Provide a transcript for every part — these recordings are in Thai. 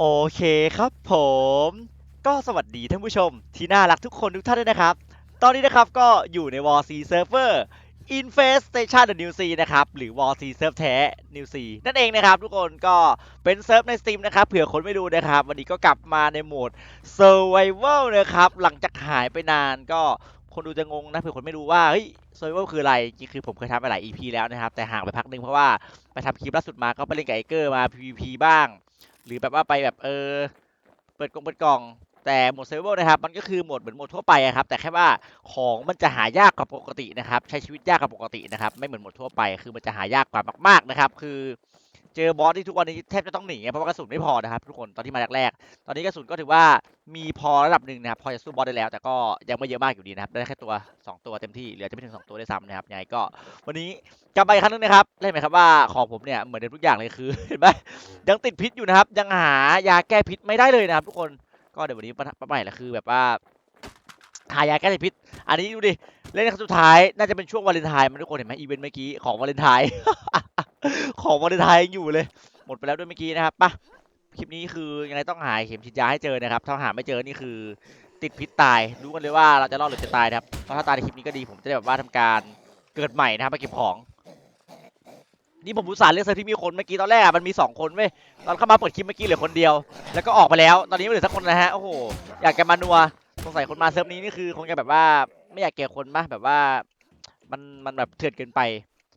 โอเคครับผม ก็สวัสดีท่านผู้ชมที่น่ารักทุกคนทุกท่านด้วยนะครับ ตอนนี้นะครับก็อยู่ใน War C Server Infestation the New C นะครับ หรือ War C Server แท้ New C นั่นเองนะครับทุกคนก็เป็นเซิร์ฟใน Steam นะครับเผื่อคนไม่ดูนะครับ วันนี้ก็กลับมาในโหมด Survival นะครับ หลังจากหายไปนานก็คนดูจะงงนะเผื่อคนไม่รู้ว่าเฮ้ย Survival คืออะไรจริงๆคือผมเคยทำไปหลาย EP แล้วนะครับ แต่ห่างไปพักนึงเพราะว่าไปทำคลิปล่าสุดมาก็ไปเล่นกับไอเกอร์มา PVP บ้าง หรือแบบว่าไปแบบเออเปิดกล่องเปิดกล่อง แต่โหมดเซอร์ v นะครับ มันก็คือโหมดเหมือนโหมดทั่วไปอะครับ แต่แค่ว่าของมันจะหายากกว่าปกตินะครับ ใช้ชีวิตยากกว่าปกตินะครับ ไม่เหมือนโหมดทั่วไป คือมันจะหายากกว่ามาก ๆนะครับ คือ เจอบอสที่ทุกวันนี้แทบจะต้องหนีเพราะว่ากระสุนไม่พอนะครับทุกคนตอนที่มาแรกๆตอนนี้กระสุนก็ถือว่ามีพอระดับหนึ่งนะครับพอจะสู้บอสได้แล้ว แต่ก็ยังไม่เยอะมากอยู่ดีนะครับได้แค่ตัว 2 ตัวเต็มที่เหลือจะไม่ถึง 2 ตัวได้ซ้ำนะครับยังไงก็ วันนี้กลับมาอีกครั้งหนึงนะครับเล่นไหมครับว่าของผมเนี่ยเหมือนเดิมทุกอย่างเลยคือเห็นไหมยังติดพิษอยู่นะครับยังหายาแก้พิษไม่ได้เลยนะครับ ทุกคนก็เดี๋ยววันนี้ประประใหม่ละคือแบบว่าหายาแก้พิษ อันนี้ดูดิเล่นครั้งสุดท้ายน่าจะเป็นช่วงวาเลนไทน์มันทุกคนเห็นไหมอีเวนต์เมื่อกี้ของวาเลนไทน์ ของวาเลนไทน์ยังอยู่เลย หมดไปแล้วด้วยเมื่อกี้นะครับปะคลิปนี้คือยังไงต้องหาเข็มฉีดยาให้เจอนะครับ ถ้าหาไม่เจอนี่คือติดพิษตายรู้กันเลยว่าเราจะรอดหรือจะตายนะครับเพราะถ้าตายในคลิปนี้ก็ดีผมจะได้แบบว่าทำการเกิดใหม่นะครับไปเก็บของ นี่ผมอุตส่าห์เลือกเซอร์ที่มีคนเมื่อกี้ตอนแรกอะมันมีสองคนเว้ยตอนเข้ามาเปิดคลิปเมื่อกี้เหลือคนเดียว แล้วก็ออกไปแล้ว ตอนนี้ไม่เหลือสักคนนะฮะโอ้โหอยากจะมานัวสงสัยคนมาเซิร์ฟนี้นี่คือคงจะแบบว่าไม่อยากเกลียดคนปะแบบว่า มันมันแบบเถื่อนเกินไป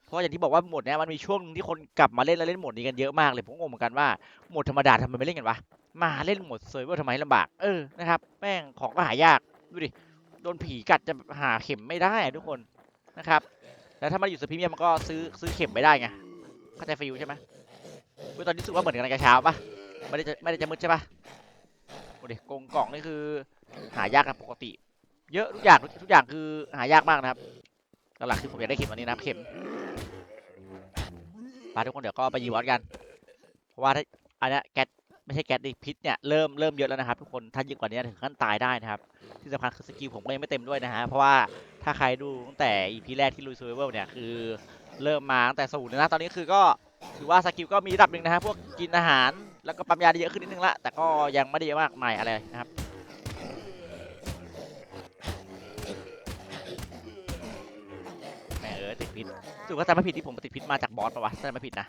เพราะอย่างที่บอกว่าโหมดเนี้ยมันมีช่วงหนึ่งที่คนกลับมาเล่นแล้วเล่นโหมดนี้กันเยอะมากเลยผมงงเหมือนกันว่าโหมดธรรมดาทำไมไม่เล่นกันวะมาเล่นโหมดเซอร์ฟเวอร์ทำไมลำบากเออนะครับแม่งของก็หายากดูดิโดนผีกัดจะหาเข็มไม่ได้ทุกคนนะครับแล้วถ้ามาอยู่สพรีเมียมันก็ซื้อซื้อเข็มไม่ได้ไงเข้าใจฟิลใช่ไหมเว้ยตอนนี้รู้สึกว่าเหมือนกันกับเช้าปะไม่ได้จะไม่ได้จะมืดใช่ปะโอ้ดิกงกล่องนี่คือ หายากกันปกติ เยอะทุกอย่างทุกอย่างคือหายากมากนะครับ หลักๆคือผมอยากได้เข็มอันนี้นะครับเข็มไปทุกคนเดี๋ยวก็ไปยีวอตกัน เพราะว่าถ้าอันนี้แก๊สไม่ใช่แก๊สดิพิษเนี่ยเริ่มเริ่มเยอะแล้วนะครับ ทุกคนถ้าเยอะกว่านี้ถึงขั้นตายได้นะครับที่สำคัญคือสกิลผมก็ยังไม่เต็มด้วยนะฮะเพราะว่าถ้าใครดูตั้งแต่ EP แรกที่ลุยซูเวอร์เนี่ยคือเริ่มมาตั้งแต่ศูนย์นะตอนนี้คือก็ถือว่าสกิลก็มีระดับหนึ่งนะฮะพวกกินอาหารแล้วก็ปั๊มยาได้เยอะขึ้นนิดนึงละแต่ก็ยังไม่ได้เยอะมากมายอะไรนะครับ พิษรู้สึกว่าจำไม่ผิดที่ผมติดพิษมาจากบอสปะวะถ้าจำไม่ผิดนะ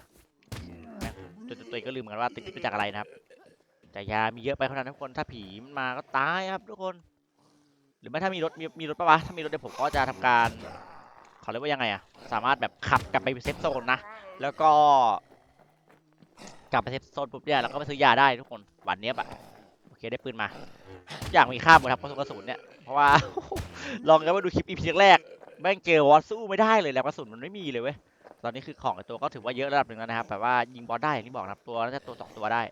แม่งตัวตัวตัวเองก็ลืมเหมือนกันว่าติดพิษมาจากอะไรนะครับ แต่ยามีเยอะไปขนาดนั้นทุกคนถ้าผีมันมาก็ตายครับทุกคน หรือไม่ถ้ามีรถมีมีรถปะวะถ้ามีรถเดี๋ยวผมก็จะทำการเขาเรียกว่ายังไงอะสามารถแบบขับกลับไปเซฟโซนนะแล้วก็ กลับไปเซฟโซนปุ๊บเนี่ยเราก็ไปซื้อยาได้ทุกคนหวานเนี้ยบอะโอเคได้ปืนมาทุกอย่างมีค่าหมดครับกระสุนกระสุนเนี่ยเพราะว่าลองกันว่าดูคลิปอีพีแรก แม่งเจอวอสสู้ไม่ได้เลยแล้วกระสุนมันไม่มีเลยเว้ยตอนนี้คือของไอตัวก็ถือว่าเยอะระดับหนึ่งแล้วนะครับแบบว่ายิงบอสได้อย่างที่บอกนะครับตัวน่าจะตัวสองตัวได้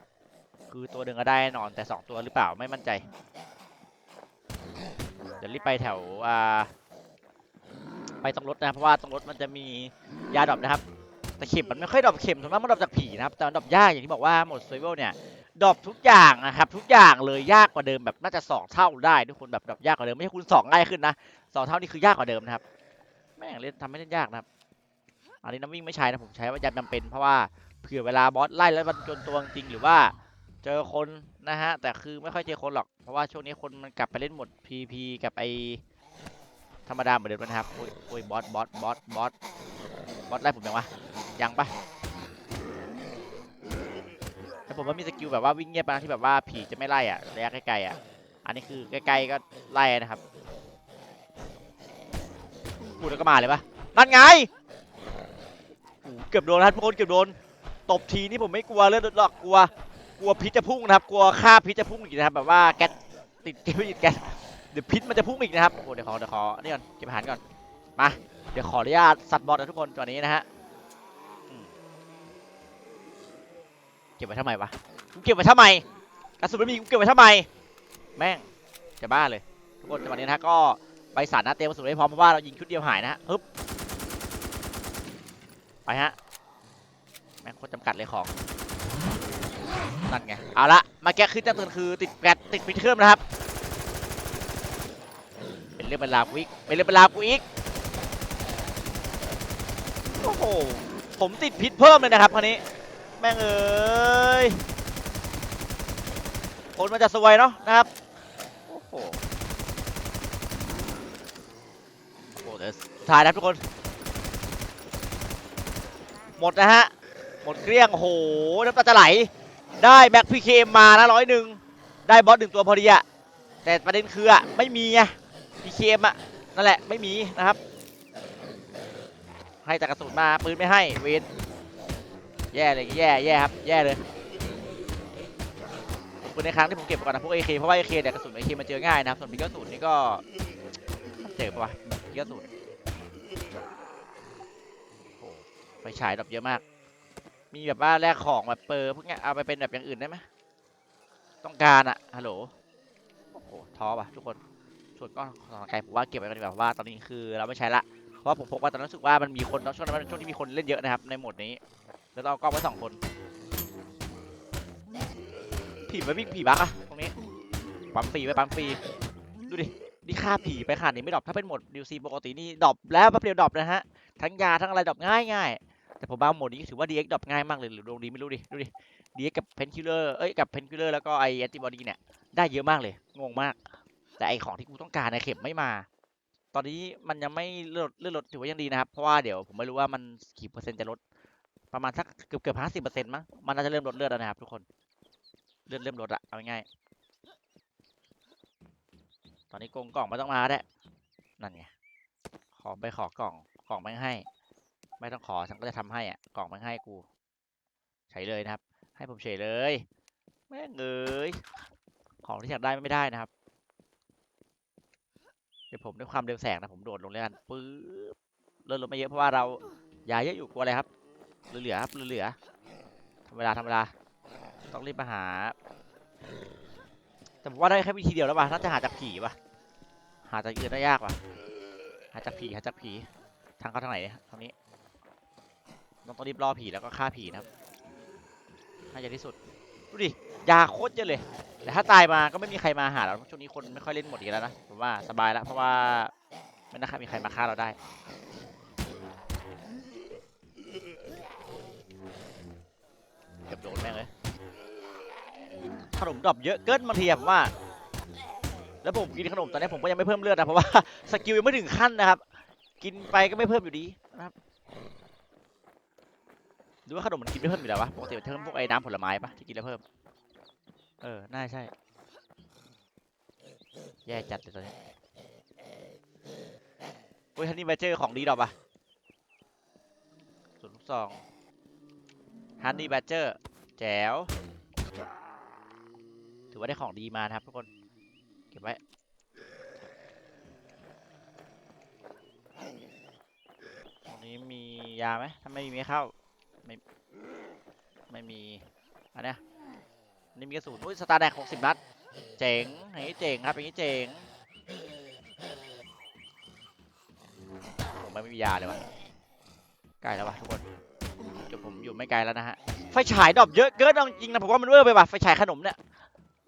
คือตัวหนึ่งก็ได้แน่นอนแต่สองตัวหรือเปล่าไม่มั่นใจเดี๋ยวรีบไปแถวอ่าไปตรงรถนะเพราะว่าตรงรถมันจะมียาดรอปนะครับแต่เข็มมันไม่ค่อยดรอปเข็มส่วนมากมันดรอปจากผีนะครับแต่มันดรอปยากอย่างที่บอกว่าหมดเซเวลเนี่ยดรอปทุกอย่างนะครับทุกอย่างเลยยากกว่าเดิมแบบน่าจะสองเท่าได้ทุกคนแบบดรอปยากกว่าเดิมไม่ใช่คูณสองง่ายขึ้นนะสองเท่านี่คือยากกว่าเดิมนะครับ แม่งเล่นทำให้เล่นยากนะครับอันนี้น้ำวิ่งไม่ใช้นะผมใช้ว่ายามจำเป็นเพราะว่าเผื่อเวลาบอสไล่แล้วมันจนตัวจริงหรือว่าเจอคนนะฮะแต่คือไม่ค่อยเจอคนหรอกเพราะว่าช่วงนี้คนมันกลับไปเล่นหมด PP กับไอธรรมดาเหมือนเดิมนะครับโอ้ยโอ้ยบอสบอสบอสบอสบอสไล่ผมยังวะยังปะแต่ผมว่ามีสกิลแบบว่าวิ่งเงียบนะที่แบบว่าผีจะไม่ไล่อะระยะไกลๆอะอันนี้คือใกล้ๆก็ไล่นะครับ พูดแล้วก็มาเลยปะนั่นไงเกือบโดนนะครับทุกคนเกือบโดนตบทีนี่ผมไม่กลัวเลือดหรอกกลัว กลัวพิษจะพุ่งนะครับ กลัวค่าพิษจะพุ่งอีกนะครับแบบว่าแก๊สติดเกมติดแก๊สเดี๋ยวพิษมันจะพุ่งอีกนะครับโอ้เดี๋ยวขอเดี๋ยวขอนี่ก่อนเก็บอาหารก่อนมาเดี๋ยวขออนุญาตสัตว์บอสนะทุกคนตัวนี้นะฮะเก็บไว้ทำไมวะกูเก็บไว้ทำไมกระสุนไม่มีกูเก็บไว้ทำไม แม่งจะบ้าเลยทุกคนจังหวะนี้นะฮะก็ ไปสารนะเตรียมกระสุนไว้พร้อมเพราะว่าเรายิงชุดเดียวหายนะฮะฮึบไปฮะแม่งโคตรจำกัดเลยของนั่นไงเอาละมาแก้ขึ้นจ้าเตือนคือติดแกดติดปิดเครื่องนะครับ เป็นเรื่องเป็นราวกูอีกเป็นเรื่องเป็นราวกูอีกโอ้โหผมติดพิษเพิ่มเลยนะครับคราวนี้ แม่งเอ้ยคนมันจะซวยเนาะนะครับโอ้โหโอ้โห เดี๋ยวสุดท้ายนะทุกคน หมดนะฮะ หมดเกลี้ยงโหน้ำตาจะไหล ได้แบ็คพีเคมานะร้อยหนึ่งได้บอสหนึ่งตัวพอดีอะแต่ประเด็นคืออะไม่มีไงพีเคมอะนั่นแหละไม่มีนะครับ ให้แต่กระสุนมาปืนไม่ให้เวนแย่เลยแย่แย่ครับแย่เลยปืนในครั้งที่ผมเก็บก่อนนะพวกเอเคเพราะว่าเอเคเนี่ยกระสุนเอเคมันเจอง่ายนะครับส่วนบิ๊กระสุนนี่ก็เจอปะวะ กระสุนโอ้ไฟฉายดรอปเยอะมาก มีแบบว่าแลกของแบบเปอร์พวกเนี้ยเอาไปเป็นแบบอย่างอื่นได้ไหมต้องการอะฮัลโหลโอ้โหท้อป่ะทุกคนส่วนก้อนของไกลผมว่าเก็บไว้ก่อนดีกว่าเพราะว่าตอนนี้คือเราไม่ใช้ละเพราะว่าผมพบว่าตอนนั้นรู้สึกว่ามันมีคนช่วงนั้นมันช่วงที่มีคนเล่นเยอะนะครับในโหมดนี้แล้วเราเอากล้องไว้สองคนผีมันวิ่งผีบักอะตรงนี้ปั๊มฟรีไว้ปั๊มฟรีดูดิ นี่ค่าผีไปขนาดนี้ไม่ดรอปถ้าเป็นโหมดดิวซีปกตินี่ดรอปแล้วแป๊บเดียวดรอปนะฮะ ทั้งยาทั้งอะไรดรอปง่ายง่ายแต่ผมว่าโหมดนี้ถือว่า DX ดรอปง่ายมากเลยหรือดวงดีไม่รู้ดิ ดูดิ DX กับเพนคิลเลอร์เอ้ยกับเพนคิลเลอร์แล้วก็ไอแอนติบอดีเนี่ยได้เยอะมากเลย งงมาก แต่ไอของที่กูต้องการในยเข็มไม่มา ตอนนี้มันยังไม่เลือดเลื่อนลดถือว่ายังดีนะครับ เพราะว่าเดี๋ยวผมไม่รู้ว่ามันกี่เปอร์เซ็นต์จะลด ประมาณสักเกือบเกือบห้าสิบเปอร์เซ็นต์มั้ง มันน่าจะเริ่มลดเลือดแล้วนะครับทุกคน เลือดเริ่มลดละเอาง่ายๆ ตอนนี้กงกล่องไม่ต้องมาแล้วนั่นไง ขอไปขอกล่อง กล่องไม่ให้ ไม่ต้องขอฉันก็จะทำให้อะ กล่องไม่ให้กู ใช้เลยนะครับ ให้ผมเฉยเลย แม่งเอ้ย ของที่อยากได้ไม่ได้นะครับ เดี๋ยวผมด้วยความเร็วแสงนะผมโดดลงเลยกันปื๊บเลื่อนลงไม่เยอะเพราะว่าเรายาเยอะอยู่กลัวอะไรครับ เหลือๆครับ เหลือๆธรรมดาธรรมดา ต้องรีบมาหา แต่ผมว่าได้แค่วิธีเดียวแล้วป่ะน่าจะหาจากผีป่ะหาจากอื่นได้ยากป่ะหาจากผีหาจากผีทางเข้าทางไหนเนี่ยทางนี้ต้องต้องรีบล่อผีแล้วก็ฆ่าผีนะครับน่าจะที่สุดดูดิยาโคตรเยอะเลยแต่ถ้าตายมาก็ไม่มีใครมาหาเราช่วงนี้คนไม่ค่อยเล่นหมดอีกแล้วนะผมว่าสบายแล้วเพราะว่าไม่น่ามีใครมาฆ่าเราได้เกือบโดนแม่งเลย ขนมดรอปเยอะเกินบางทีอะผมว่า แล้วผมกินขนมตอนนี้ผมก็ยังไม่เพิ่มเลือดนะเพราะว่าสกิลยังไม่ถึงขั้นนะครับ กินไปก็ไม่เพิ่มอยู่ดีนะครับหรือว่าขนมมันกินไม่เพิ่มอยู่แล้ววะปกติมันเพิ่มพวกไอ้น้ำผลไม้ปะที่กินแล้วเพิ่ม เออ น่าใช่ แย่จัดเลยตอนนี้โอ้ยทันนี่แบเจอร์ของดีดอกปะส่วนลูกซองฮันนี่แบเจอร์แจ๋ว อว่าได้ของดีมานะครับทุกคน เก็บไว้ ตรงนี้มียาไหมถ้าไม่มีไม่เข้า ไม่ ไม่มี อันนี้นี่มีกระสุนอุ้ยสตาร์แดกหกสิบนัด เจ๋งอย่างนี้เจ๋งครับอย่างนี้เจ๋งผมไม่มียาเลยวะใกล้แล้ววะทุกคนเดี๋ยวผมอยู่ไม่ไกลแล้วนะฮะ ไฟฉายดอปเยอะเกินจริงนะผมว่ามันเวอร์ไปว่ะไฟฉายขนมเนี่ย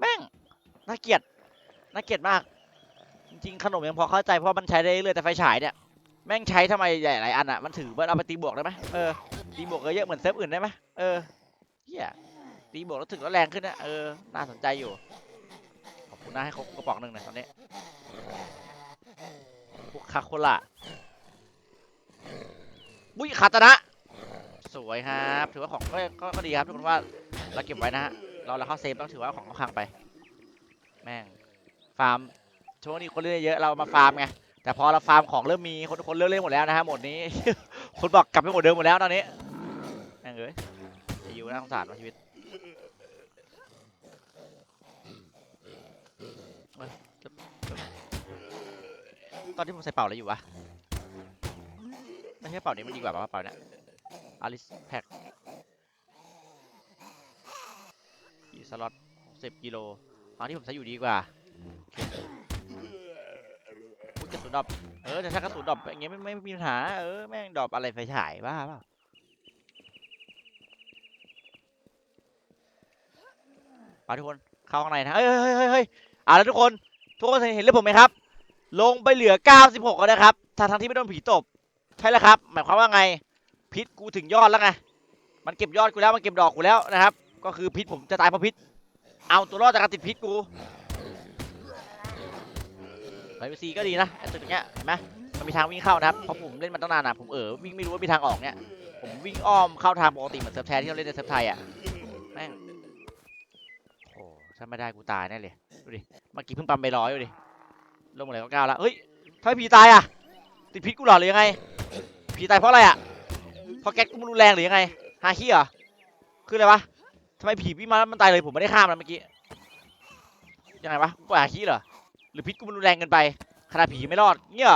แม่งน่าเกลียดน่าเกลียดมาก จริงๆขนมยังพอเข้าใจเพราะมันใช้ได้เรื่อยแต่ไฟฉายเนี่ยแม่งใช้ทำไมใหญ่หลายอันอะมันถือว่าเอาไปตีบวกได้ไหมเออตีบวกเยอะๆเหมือนเซฟอื่นได้ไหมเออเฮียตีบวกแล้วถึงแล้วแรงขึ้นนะเออน่าสนใจอยู่ขอบคุณนะให้ครบกระป๋องหนึ่งนะตอนนี้พวกคาโคล่าบุ้ยคาตนะ สวยครับ ถือว่าของก็ก็ดีครับทุกคนว่าเราเก็บไว้นะฮะ เราเราเข้าเซฟต้องถือว่าของเขาคลังไป แม่ง ฟาร์มช่วงนี้คนเล่นเยอะเรามาฟาร์มไง แต่พอเราฟาร์มของเริ่มมีคนคนเลิกเล่นหมดแล้วนะฮะหมดนี้ คนบอกกลับไปหมดเดิมหมดแล้วตอนนี้แม่งเอ้ยจะอยู่น่าสงสารว่ะชีวิตตอนที่ผมใส่เป่าอะไรอยู่วะไม่ใช่เป่านี้มันดีกว่าป่ะเป่าเนี้ยอาริสแพ็ก สล็อตสิบกิโลตอนที่ผมใช้อยู่ดีกว่าอุ๊ยกระสุนดรอปเออแต่ถ้ากระสุนดรอปอย่างเงี้ยไม่ไม่มีปัญหา เออ แม่งดรอปอะไรไฟฉายบ้าเปล่าไปทุกคน เข้าข้างในนะ เฮ้ยเฮ้ยเฮ้ยเฮ้ยอะแล้วทุกคน ทุกคนเห็นเรื่องผมไหมครับ ลงไปเหลือ 96แล้วนะครับทางทางที่ไม่โดนผีตบ ใช่แล้วครับ หมายความว่าไง พิษกูถึงยอดแล้วไง มันเก็บยอดกูแล้ว มันเก็บดอกกูแล้วนะครับ ก็คือพิษผมจะตายเพราะพิษ เอาตัวรอดจากการติดพิษกูไปซีก็ดีนะไอ้ตึกเนี้ยเห็นไหมมันมีทางวิ่งเข้านะครับเพราะผมเล่นมาตั้งนานอะผมเออวิ่งไม่รู้ว่ามีทางออกเนี่ยผมวิ่งอ้อมเข้าทางปกติเหมือนเซิร์ฟแทนที่เราเล่นในเซิร์ฟไทยอะแม่งโอ้ถ้าไม่ได้กูตายแน่เลยดูดิเมื่อกี้เพิ่งปั๊มไปร้อยดูดิลงมาเลยก็เก้าแล้วเฮ้ยทำไมผีตายอะติดพิษกูหรอหรือยังไงผีตายเพราะอะไรอะเพราะแก๊สกูมันรุนแรงหรือยังไงฮาคิเหรอคืออะไรวะ ทำไมผีวิ่งมาแล้วมันตายเลยผมไม่ได้ข้ามันเมื่อกี้ยังไงวะกูฮาคิเหรอหรือพิษกูมันรุนแรงเกินไปขนาดผีไม่รอดเงี้ย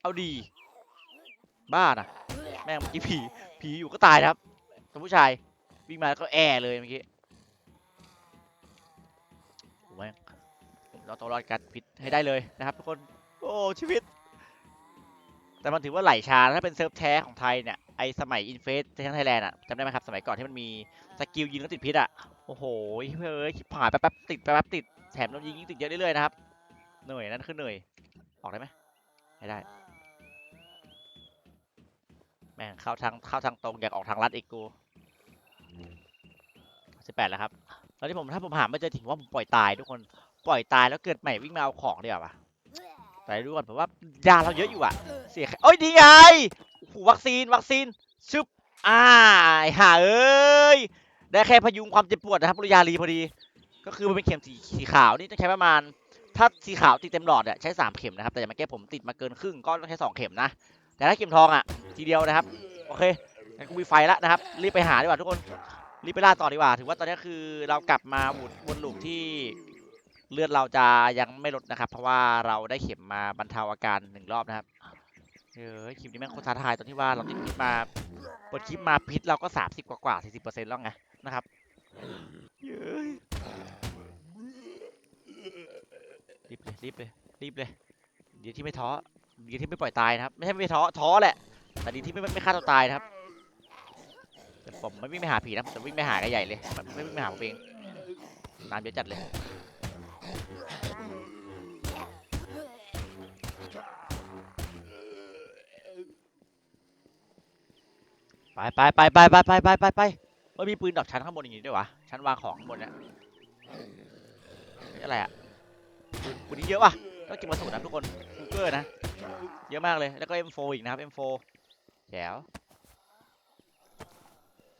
เออาดี บ้านะแม่งเมื่อกี้ผีผีอยู่ก็ตายครับแต่ผู้ชายวิ่งมาแล้วก็แอเลยเมื่อกี้โอ้แม่งเราต้องรอดการพิษให้ได้เลยนะครับทุกคนโอ้ชีวิต แต่มันถือว่าไหลชาถ้าเป็นเซิร์ฟแท้ของไทยเนี่ย ไอสมัยอินเฟสทั้งไทยแลนด์อะจำได้ไหมครับ สมัยก่อนที่มันมีสกิลยิงแล้วติดพิษอะ โอ้โหเฮ้ยผ่านแป๊บๆติดแป๊บๆติดแถมโดนยิงยิงติดเยอะเรื่อยๆนะครับเหนื่อยนั่นคือเหนื่อยออกได้ไหมไม่ได้ แม่งเข้าทางเข้าทางตรงอยากออกทางลัดอีกกูสิบแปดแล้วครับแล้วที่ผมถ้าผมหาไม่เจอถึงว่าผมปล่อยตายทุกคนปล่อยตายแล้วเกิดใหม่วิ่งมาเอาของดีกว่าปะแต่ดูก่อนผมว่ายาเราเยอะอยู่อะ เสียแค่เอ้ยดีไง วัคซีนวัคซีนชึบอ่าหาเอ้ยได้แค่พยุงความเจ็บปวดนะครับปริยาลีพอดี ก็คือมันเป็นเข็มสีสีขาวนี่ต้องใช้ประมาณ ถ้าสีขาวติดเต็มหลอดเนี่ยใช้สามเข็มนะครับ แต่อย่างเมื่อกี้ผมติดมาเกินครึ่งก็ต้องใช้สองเข็มนะ แต่ถ้าเข็มทองอะทีเดียวนะครับ โอเคงั้นกูมีไฟแล้วนะครับ รีบไปหาดีกว่าทุกคน รีบไปล่าต่อดีกว่า ถือว่าตอนนี้คือเรากลับมาวนวนลูปที่เลือดเราจะยังไม่ลดนะครับ เพราะว่าเราได้เข็มมาบรรเทาอาการหนึ่งรอบนะครับ เฮ้ยคลิปนี้แม่งโคตรท้าทายตอนที่ว่าเราติดพิษมาเปิดคลิปมาพิษเราก็30กว่ากว่า40เปอร์เซ็นต์แล้วไงนะครับเย้ยรีบเลยรีบเลยรีบเลยเดี๋ยวที่ไม่ท้อดีที่ไม่ปล่อยตายนะครับ ไม่ใช่ไม่ท้อท้อแหละ แต่ดีที่ไม่ไม่ฆ่าตัวตายนะครับแต่ผมไม่วิ่งไปหาผีนะผมจะวิ่งไปหากันใหญ่เลยไม่วิ่งไปหาผมเองน้ำเยอะจัดเลย ไปไปไปไปไปไปไปไปไปเฮ้ยมีปืนดอกชั้นข้างบนอย่างงี้ด้วยวะชั้นวางของข้างบนเนี่ยอะไรอะปืนนี้เยอะว่ะต้องเก็บกระสุนนะทุกคนคูเกอร์นะ เยอะมากเลยแล้วก็ M4 อีกนะครับ M4 แจ๋ว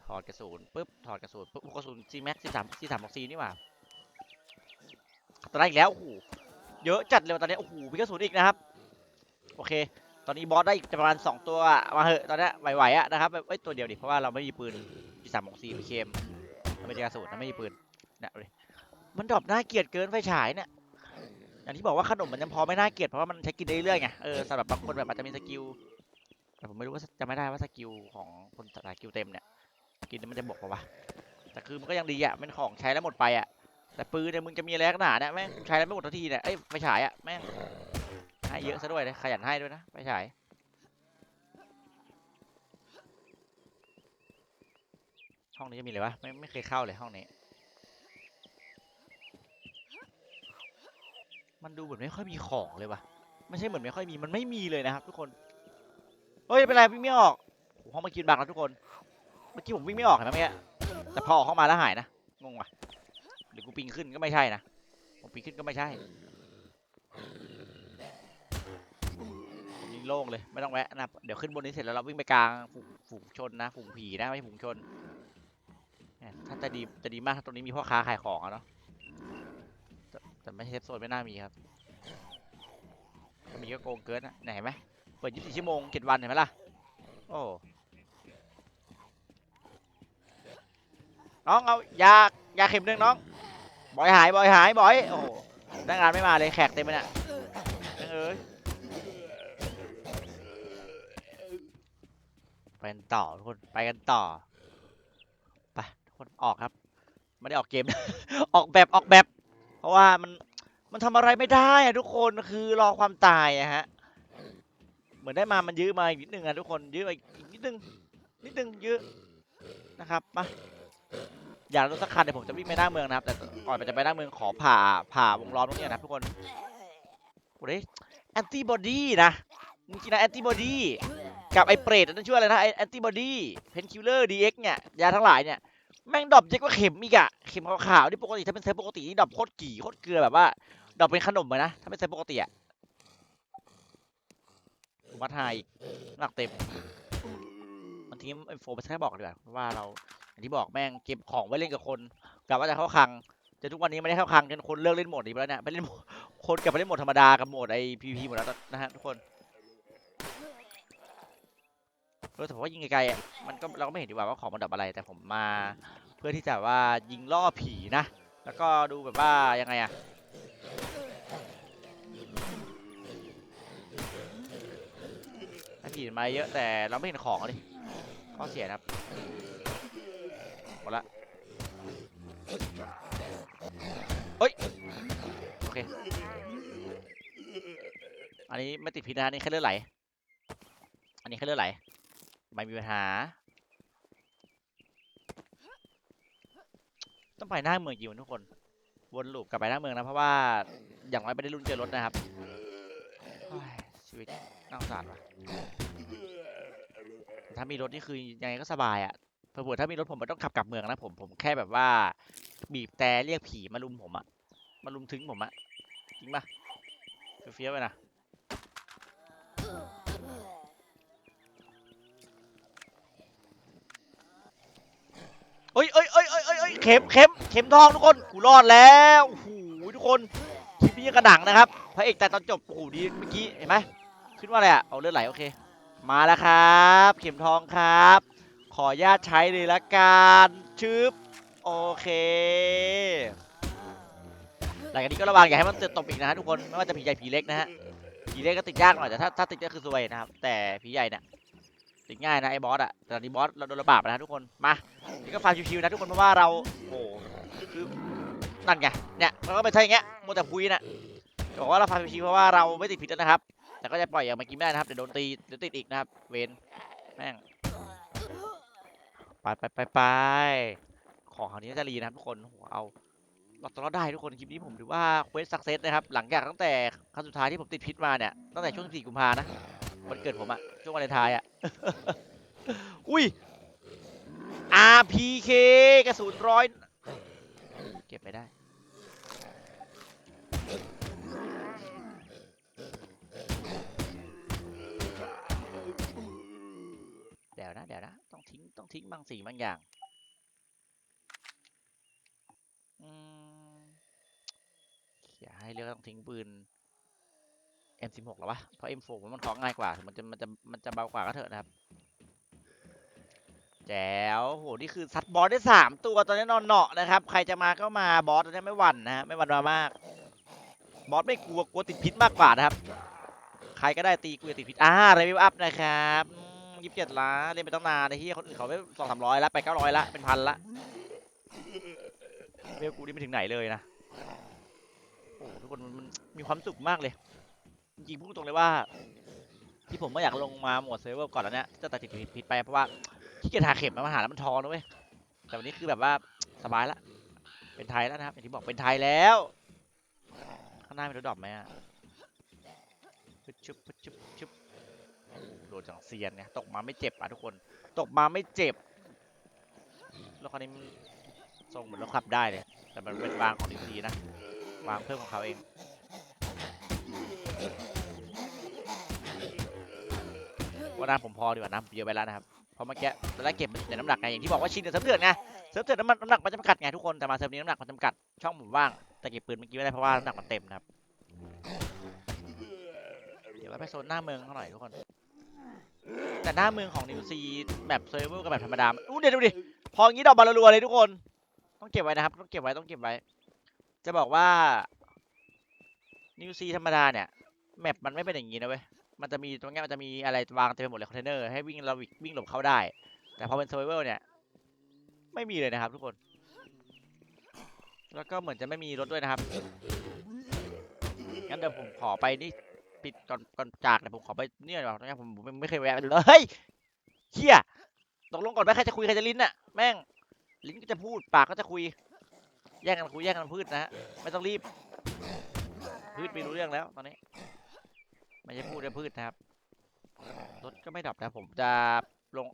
ถอดกระสุนปุ๊บถอดกระสุนปุ๊บกระสุน G Max 43 43 6 C นี่หว่าตอนแรกอีกแล้วโอ้โหเยอะจัดเลยตอนนี้โอ้โหมีกระสุนอีกนะครับ โอเค ตอนนี้บอสได้อีกประมาณ2ตัวอะมาเหอะตอนนี้ไหวๆอะนะครับแบบเอ้ยตัวเดียวดิเพราะว่าเราไม่มีปืน43 6 C ไปเคมมันไม่ใช่กระสุนนะไม่มีปืนเนี่ยดูดิมันดรอปน่าเกลียดเกินไฟฉายเนี่ยอย่างที่บอกว่าขนมมันยังพอไม่น่าเกลียดเพราะว่ามันใช้กินได้เรื่อยๆไงเออสำหรับบางคนแบบอาจจะมีสกิลแต่ผมไม่รู้ว่าจะไม่ได้ว่าสกิลของคนสกิลเต็มเนี่ยกินแล้วมันจะบวกปะวะแต่คือมันก็ยังดีอะเป็นของใช้แล้วหมดไปอะแต่ปืนเนี่ยมึงจะมีอะไรนักหนาเนี่ยแม่งใช้แล้วไม่หมดทันทีเนี่ยเอ้ยไฟฉายอะแม่ง ให้เยอะซะด้วยเลยขยันให้ด้วยนะไฟฉายห้องนี้จะมีอะไรวะไม่ไม่เคยเข้าเลยห้องนี้ มันดูเหมือนไม่ค่อยมีของเลยว่ะไม่ใช่เหมือนไม่ค่อยมีมันไม่มีเลยนะครับ ทุกคนเฮ้ยเป็นไรวิ่งไม่ออกโอ้โหห้องเมื่อกี้บังแล้วทุกคน เมื่อกี้ผมวิ่งไม่ออกเห็นไหมเมื่อกี้แต่พอออกเข้ามาแล้วหายนะงงว่ะหรือกูปิงขึ้นก็ไม่ใช่นะผมปิงขึ้นก็ไม่ใช่ผมยิง โล่งเลยไม่ต้องแวะนะเดี๋ยวขึ้นบนนี้เสร็จแล้วเราวิ่งไปกลางฝูงชนนะฝูงผีนะไม่ใช่ฝูงชนถ้าจะดีจะดีมากถ้าตรงนี้มีพ่อค้าขายของอะเนาะแต่ไม่ใช่เซฟโซนไม่น่ามีครับถ้ามีก็โกงเกินนะไหนไหมเปิด 24 ชั่วโมง 7 วันเห็นไหมล่ะ โอ้น้องเอายายาเข็มหนึ่งน้อง บอยหายบอยหายบอย โอ้โหพนักงานไม่มาเลยแขกเต็มไปเนี่ย ไปกันต่อทุกคนไปกันต่อไปทุกคนออกครับไม่ได้ออกเกม ออกแบบออกแบบ เพราะว่ามันมันทำอะไรไม่ได้อะทุกคนคือรอความตายอะฮะ เหมือนได้มามันยื้อมาอีกนิดนึงอะทุกคนยื้อมาอีกนิดนึงนิดนึงยื้อนะครับมาอยากรถสักคันเดี๋ยวผมจะวิ่งไปหน้าเมืองนะครับ แต่ก่อนไปจะไปหน้าเมืองขอผ่าผ่าวงล้อมตรงนี้นะทุกคนโอ้ยแอนติบอดีนะจริงๆนะแอนติบอดี กับไอ้เปรตนั่นชื่ออะไรนะไอ้แอนติบอดีเพนคิลเลอร์ดีเอ็กเนี่ยยาทั้งหลายเนี่ยแม่งดรอปเยอะกว่าเข็มอีกอะเข็มขาวๆนี่ปกติถ้าเป็นเซิร์ฟปกตินี่ดรอปโคตรกี่โคตรเกลือแบบว่าดรอปเป็นขนมเลยนะถ้าเป็นเซิร์ฟปกติอะวัดไฮหนักเต็มมันทิ้งไอโฟไปแค่บอกดีกว่าว่าเราอย่างที่บอกแม่งเก็บของไว้เล่นกับคนกะว่าจะเข้าคังแต่ทุกวันนี้ไม่ได้เข้าคังจนคนเลิกเล่นโหมดนี้ไปแล้วเนี่ยไปเล่นคนกลับไปเล่นโหมดธรรมดากับโหมดไอพีพีหมดแล้วนะฮะทุกคนเอแต่ผมว่ายิงไกลๆอะมันก็เราก็ไม่เห็นดีกว่าว่าของมันดับอะไรแต่ผมมา เพื่อที่จะว่ายิงล่อผีนะ แล้วก็ดูแบบว่ายังไงอะให้ผีมันมาเยอะแต่เราไม่เห็นของเลยข้อเสียนะครับหมดละเฮ้ยโอเคอันนี้ไม่ติดพิษนะอันนี้แค่เลือดไหล อันนี้แค่เลือดไหล ไม่มีปัญหา ต้องไปหน้าเมืองจริงทุกคน วนลูปกลับไปหน้าเมืองนะ เพราะว่าอย่างน้อยไม่ได้ลุ้นเจอรถนะครับชีวิตน่าสงสารว่ะถ้ามีรถนี่คือยังไงก็สบายอะ่ะเผื่อถ้ามีรถผมไม่ต้องขับกลับเมืองนะผมผมแค่แบบว่า บีบแต่เรียกผีมาลุมผมอะมาลุมถึงผมอะจริงปะเฟี้ยวไปนะ เอ้ยเอ้ยเอ้ย เข็มเข็มเข็มทองทุกคนกูรอดแล้วโอ้โหทุกคนคลิปนี้ยกระดังนะครับพระเอกแต่ตอนจบโอ้โหดีเมื่อกี้เห็นไหมขึ้นว่าอะไรอะเอาเลือดไหลโอเค มาแล้วครับ เข็มทองครับ ขออนุญาตใช้เลยละกันชึบโอเคหลังจากนี้ก็ระวังอย่าให้มันตกอีกนะฮะทุกคนไม่ว่าจะผีใหญ่ผีเล็กนะฮะผีเล็กก็ติดยากหน่อยแต่ถ้าถ้าติดก็คือซวยนะครับแต่ผีใหญ่เนี่ย ติดง่ายนะไอ้บอสอะแต่ตอนนี้บอสเราโดนระบาดนะฮะทุกคนมานี่ก็ฟาร์มชิวๆนะทุกคนเพราะว่าเราโอ้คือนั่นไงเนี่ยมันก็เป็นใช่อย่างเงี้ยมัวแต่คุยนะบอกว่าเราฟาร์มชิวๆเพราะว่าเราไม่ติดผิดนะครับ แต่ก็จะปล่อยอย่างเมื่อกี้ไม่ได้นะครับเดี๋ยวโดนตีเดี๋ยวติดอีกนะครับ เวนแม่งไปไปไปไปของคราวนี้จะรีนะครับทุกคนโอ้โหเอาเราต้องรอดได้ทุกคนคลิปนี้ผมถือว่าเควสสักเซสนะครับ หลังจากตั้งแต่ครั้งสุดท้ายที่ผมติดพิษมาเนี่ยตั้งแต่ช่วง 4 กุมภานะ วันเกิดผมอะช่วงวันเลนไทายอะอุ้ย RPK กระสุนร้อยเก็บไปได้ เดี๋ยวนะเดี๋ยวนะ ต้องทิ้งต้องทิ้งบางสิ่งบางอย่างอย่าให้เลือกต้องทิ้งปืน M16 หรอวะ เพราะ M4 มันของง่ายกว่ามันจะมันจะมันจะเบากว่าก็เถอะนะครับ แจ๋วโห นี่คือซัดบอสได้สามตัวตอนนี้นอนเนาะนะครับ ใครจะมาก็มาบอสตอนนี้ไม่หวั่นนะฮะไม่หวั่นมามาก บอสไม่กลัวกลัวติดพิษมากกว่านะครับ ใครก็ได้ตีกูอย่าติดพิษอ่าเรวิวอัพนะครับยี่สิบเจ็ดล้านเล่นไปตั้งนานในที่คนอื่นเขาไปสองสามร้อยละไปเก้าร้อยละเป็นพันละเวลกูนี่ไม่ถึงไหนเลยนะโอ้โหทุกคนมันมีความสุขมากเลย จริงพูดตรงเลยว่า ที่ผมไม่อยากลงมาหมดเซิร์ฟเวอร์ก่อนแล้วเนี่ยจะตัดติดผิดไปเพราะว่าขี้เกียจหาเข็มมาหาแล้วมันทอนะเว้ยแต่วันนี้คือแบบว่าสบายละเป็นไทยแล้วนะครับอย่างที่บอกเป็นไทยแล้ว ข้างหน้ามีรถดรอปไหมอะปึ๊ดชุบชุบชุบโดนจังเซียนเนี่ยตกมาไม่เจ็บอะทุกคน ตกมาไม่เจ็บแล้วคันนี้มันทรงเหมือนรถขับได้เลยแต่มันเป็นวางของดีซีนะวางเพิ่มของเขาเอง ว่าน้ำผมพอดีกว่าน้ำเยอะไปแล้วนะครับเพราะเมื่อกี้ตอนแรกเก็บแต่น้ำหนักไงอย่างที่บอกว่าชินกับเซิร์ฟเถื่อนไงเซิร์ฟเถื่อนน้ำมันน้ำหนักมันจำกัดไงทุกคนแต่มาเซิร์ฟนี้น้ำหนักมันจำกัดช่องผมว่างแต่เก็บปืนเมื่อกี้ไม่ได้เพราะว่าน้ำหนักมันเต็มนะครับเดี๋ยวเราไปโซนหน้าเมืองเขาหน่อยทุกคนแต่หน้าเมืองของนิวซีแบบเซิร์ฟเวอร์กับแบบธรรมดาอู้เดี๋ยวดูดิพออย่างนี้ดอกบอลรัวเลยทุกคน ต้องเก็บไว้นะครับ ต้องเก็บไว้ต้องเก็บไว้ จะบอกว่านิวซีธรรมดาเนี่ยแมปมันไม่เป็นอย่างนี้นะเว้ย มันจะมีตรงเนี้ยมันจะมีอะไรวางเต็มไปหมดเลยคอนเทนเนอร์ให้วิ่งเราวิ่งหลบเข้าได้ แต่พอเป็น s u r v i v a l เนี่ย ไม่มีเลยนะครับทุกคน แล้วก็เหมือนจะไม่มีรถด้วยนะครับ งั้นเดี๋ยวผมขอไปนี่ปิดก่อนก่อนจากเดี๋ยวผมขอไปเนี่ยดีกว่าตรงเนี้ยผมผมไม่เคยแวะเลยเฮ้ยเฮียตกลงก่อนไหมใครจะคุยใครจะลิ้นน่ะแม่ง ลิ้นก็จะพูดปากก็จะคุย แย่งกันคุยแย่งกันพูดนะฮะไม่ต้องรีบพืชไม่รู้เรื่องแล้วตอนนี้ ไม่ใช่พูดแต่พืชนะครับรถก็ไม่ดับนะผมจะลง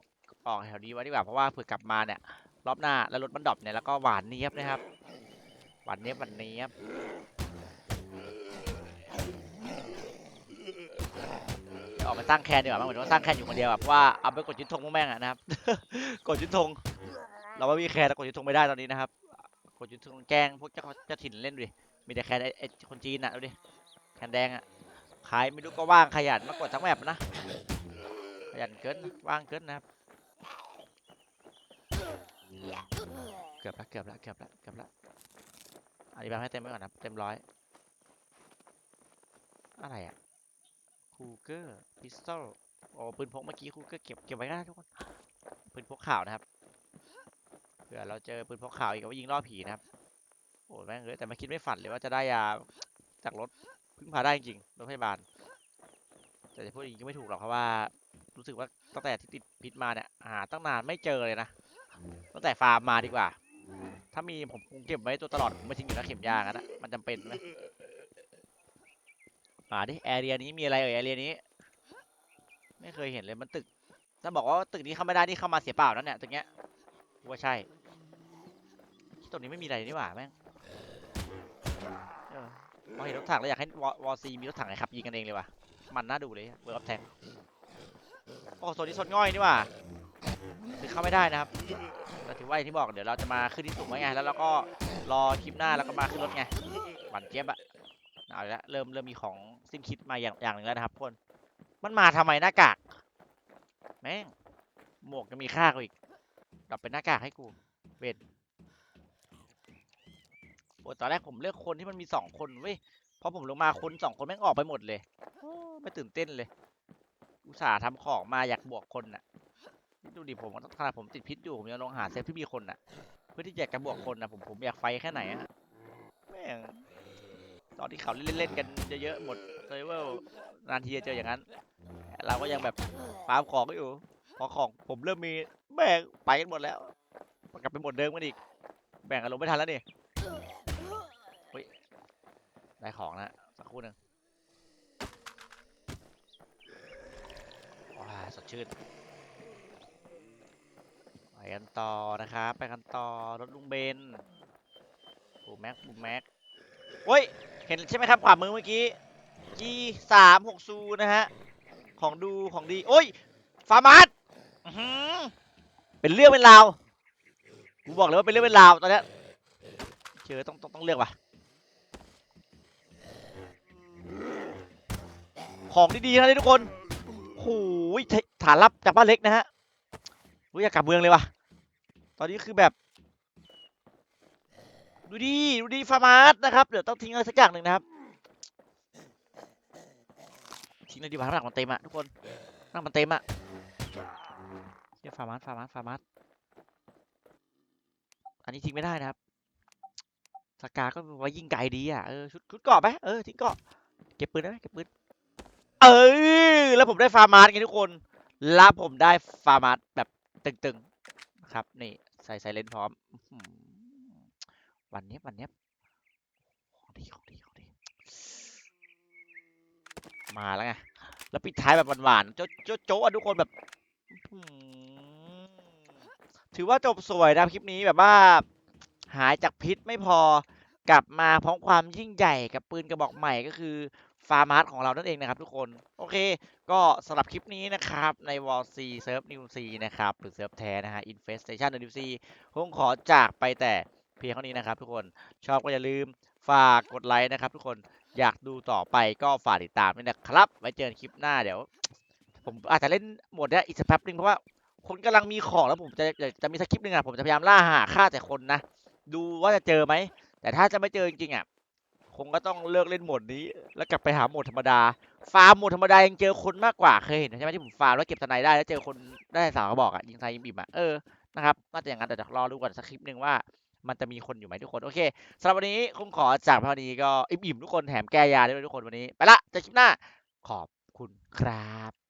ออกแถวนี้ไว้ดีกว่าเพราะว่าเผื่อกลับมาเนี่ย รอบหน้าแล้วรถมันดรอปเนี่ยแล้วก็หวานเนี้ยบนะครับ หวานเนี้ยบหวานเนี้ยบออกไปตั้างแคนดีกว่าเหมือนว่าตั้างแคนอยู่คนเดียวแบบว่าเอาไปกดยึดธงพวกแม่งอะนะครับ กดยึดธงเราไม่มีแคนแล้วกดยึดธงไม่ได้ตอนนี้นะครับ กดยึดธงแกล้งพวกเจ้าเจ้าถิ่นเล่นดิมีแต่แคนไอ้ไอ้คนจีนอะดูดิแคนแดงอะ ขายไม่รู้ก็ว่างขยันมากดทั้งแมปนะ ขยันเกินว่างเกินนะครับ เกือบละเกือบละเกือบละเกือบละอันนี้แบบให้เต็มไปก่อนนะเต็มร้อย อะไรอะคูเกอร์พิสตอลโอ้ปืนพกเมื่อกี้คูเกอร์เก็บเก็บไว้ก็ได้ทุกคนปืนพกข่าวนะครับเผื่อเราเจอปืนพกข่าวอีกก็ยิงล่อผีนะครับโอ้แม่งเลยแต่ไม่คิดไม่ฝันเลยว่าจะได้ยาจากรถ พึ่งพาได้จริงรถพยาบาล แต่จะพูดอย่างนี้ก็ไม่ถูกหรอกเพราะว่า รู้สึกว่าตั้งแต่ที่ติดพิษมาเนี่ยหาตั้งนานไม่เจอเลยนะตั้งแต่ฟาร์มมาดีกว่า ถ้ามีผมคงเก็บไว้ตัวตลอดผมไม่ทิ้งอยู่นะเข็มยากันนะมันจำเป็นไหมมาดิแอเรียนี้มีอะไรเอ่ยแอเรียนี้ ไม่เคยเห็นเลยมันตึกถ้าบอกว่าตึกนี้เข้าไม่ได้นี่เข้ามาเสียเปล่านั่นเนี่ยตึกเนี้ยว่าใช่ตรงนี้ไม่มีอะไรนี่หว่าแม่ง พอเห็นรถถังแล้วอยากให้วอวอซีมีรถถังไงขับยิงกันเองเลยว่ะมันน่าดูเลยเวิร์กแทงโอ้โซนนี้โซนง่อยนี่ว่าคือเข้าไม่ได้นะครับแต่ถือว่าอย่างที่บอกเดี๋ยวเราจะมาขึ้นที่สูงไว้ไงแล้วเราก็รอคลิปหน้าแล้วก็มาขึ้นรถไงหวันเจี๊ยบอะเอาละเริ่มเริ่มมีของสิ้นคิดมาอย่างอย่างหนึ่งแล้วนะครับทุกคนมันมาทำไมหน้ากากแม่งหมวกจะมีค่ากูอีกกลับเป็นหน้ากากให้กูเวน โอ้ตอนแรกผมเลือกคนที่มันมีสองคนเว้ยพอผมลงมาคนสองคนแม่งออกไปหมดเลยโอ้ไม่ตื่นเต้นเลย อุตส่าห์ทำของมาอยากบวกคนน่ะนี่ดูดิผมขนาดผมติดพิษอยู่ผมยังลองหาเซฟที่มีคนน่ะ เพื่อที่อยากจะบวกคนน่ะผมผมอยากไฟแค่ไหนอะแม่งตอนที่เขาเล่นๆกันเยอะๆหมดเลยว่านานทีจะเจออย่างนั้น เราก็ยังแบบฟาร์มของก็อยู่พอของผมเริ่มมีแม่งไปกันหมดแล้วมันกลับไปหมดเดิมกันอีกแบ่งกันลงไม่ทันแล้วนี่เฮ้ย ได้ของแล้วสักครู่หนึ่งว้าสดชื่นไปกันต่อนะครับ ไปกันต่อรถลุงเบนปูแม็กปูแม็กเฮ้ย เห็นใช่ไหมครับขวามือเมื่อกี้ G สามหกซูนะฮะ ของดูของดี โอ้ย ฟาร์มาร์เป็นเรื่องเป็นราว กูบอกเลยว่าเป็นเรื่องเป็นราวตอนนี้เจอต้องต้องต้องเลือกว่ะ ของดีๆนะทุกคนโอ้ยฐานลับจากบ้านเล็กนะฮะรู้อยากกลับเมืองเลยว่ะ ตอนนี้คือแบบ ดูดิดูดิฟาร์มาร์สนะครับ เดี๋ยวต้องทิ้งอะไรสักอย่างหนึ่งนะครับ ทิ้งเลยดีกว่าน้ำหนักมันเต็มอะทุกคนน้ำหนักมันเต็มอะเฮียฟาร์มาร์สฟาร์มาร์สฟาร์มาร์สอันนี้ทิ้งไม่ได้นะครับ สกาก็ไว้ยิงไกลดีอะ เออชุดชุดเกาะไหมเออทิ้งเกาะ เก็บปืนได้ไหมเก็บปืน เออแล้วผมได้ฟาร์มาร์สไงทุกคน แล้วผมได้ฟาร์มาร์สแบบตึงๆครับ นี่ใส่ไซเลนพร้อม วันนี้วันนี้ของดีของดีของดีมาแล้วไง แล้วปิดท้ายแบบหวานๆ โจ๊ะโจ๊ะโจ๊ะทุกคนแบบ ถือว่าจบสวยนะคลิปนี้แบบว่า หายจากพิษไม่พอกลับมาพร้อมความยิ่งใหญ่กับปืนกระบอกใหม่ก็คือ ฟาร์มาร์ของเรานั่นเองนะครับทุกคน โอเค ก็สำหรับคลิปนี้นะครับ ใน w a r C เซิร์ฟนิวซีนะครับ หรือเซิร์ฟแท้นะฮะ Infestation นิวซีผมขอจากไปแต่เพียงเท่านี้นะครับทุกคนชอบก็อย่าลืมฝากกดไลค์นะครับทุกคนอยากดูต่อไปก็ฝากติดตามด้วยนะครับไว้เจอกันคลิปหน้าเดี๋ยว ผมอาจจะเล่นหมดเนี้อีกสักแป๊บนึงเพราะว่าคนกำลังมีของแล้วผมจะจะจะมีสักคริปหนึงอะผมจะพยายามล่าหาฆ่าแต่คนนะ ดูว่าจะเจอไหมแต่ถ้าจะไม่เจอจริงๆอะ คงก็ต้องเลิกเล่นโหมดนี้ แล้วกลับไปหาโหมดธรรมดา ฟาร์มโหมดธรรมดายังเจอคนมากกว่าเคยเห็นใช่ไหมที่ผมฟาร์มแล้วเก็บสไนได้แล้วเจอคนได้สาวเขาบอกอะยิงไซยิงบิ่มอะเออนะครับน่าจะอย่างนั้นแต่จะรอดูก่อนสักคลิปหนึ่งว่ามันจะมีคนอยู่ไหมทุกคน โอเคสำหรับวันนี้คงขอจากเท่านี้ก็อิ่มๆทุกคนแถมแก้ยาด้วยทุกคนวันนี้ ไปละเจอคลิปหน้าขอบคุณครับ